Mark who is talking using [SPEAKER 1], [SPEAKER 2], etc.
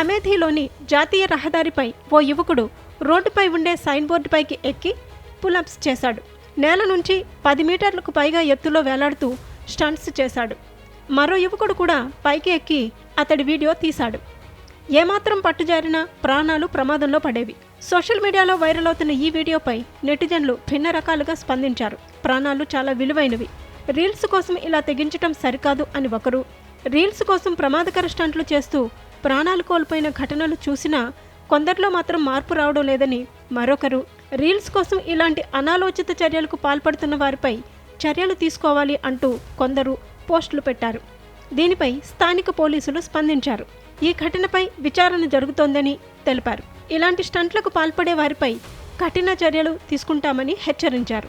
[SPEAKER 1] అమేథీలోని జాతీయ రహదారిపై ఓ యువకుడు రోడ్డుపై ఉండే సైన్ బోర్డుపైకి ఎక్కి పులప్స్ చేశాడు. నేల నుంచి పది మీటర్లకు పైగా ఎత్తులో వేలాడుతూ స్టంట్స్ చేశాడు. మరో యువకుడు కూడా పైకి ఎక్కి అతడి వీడియో తీశాడు. ఏమాత్రం పట్టుజారినా ప్రాణాలు ప్రమాదంలో పడేవి. సోషల్ మీడియాలో వైరల్ అవుతున్న ఈ వీడియోపై నెటిజన్లు భిన్న రకాలుగా స్పందించారు. ప్రాణాలు చాలా విలువైనవి. రీల్స్ కోసం ఇలా తెగించటం సరికాదు అని ఒకరు రీల్స్ కోసం ప్రమాదకర స్టంట్లు చేస్తూ ప్రాణాలు కోల్పోయిన ఘటనలు చూసినా కొందరిలో మాత్రం మార్పు రావడం లేదని మరొకరు. రీల్స్ కోసం ఇలాంటి అనాలోచిత చర్యలకు పాల్పడుతున్న వారిపై చర్యలు తీసుకోవాలి అంటూ కొందరు పోస్టులు పెట్టారు. దీనిపై స్థానిక పోలీసులు స్పందించారు. ఈ ఘటనపై విచారణ జరుగుతోందని తెలిపారు. ఇలాంటి స్టంట్లకు పాల్పడే వారిపై కఠిన చర్యలు తీసుకుంటామని హెచ్చరించారు.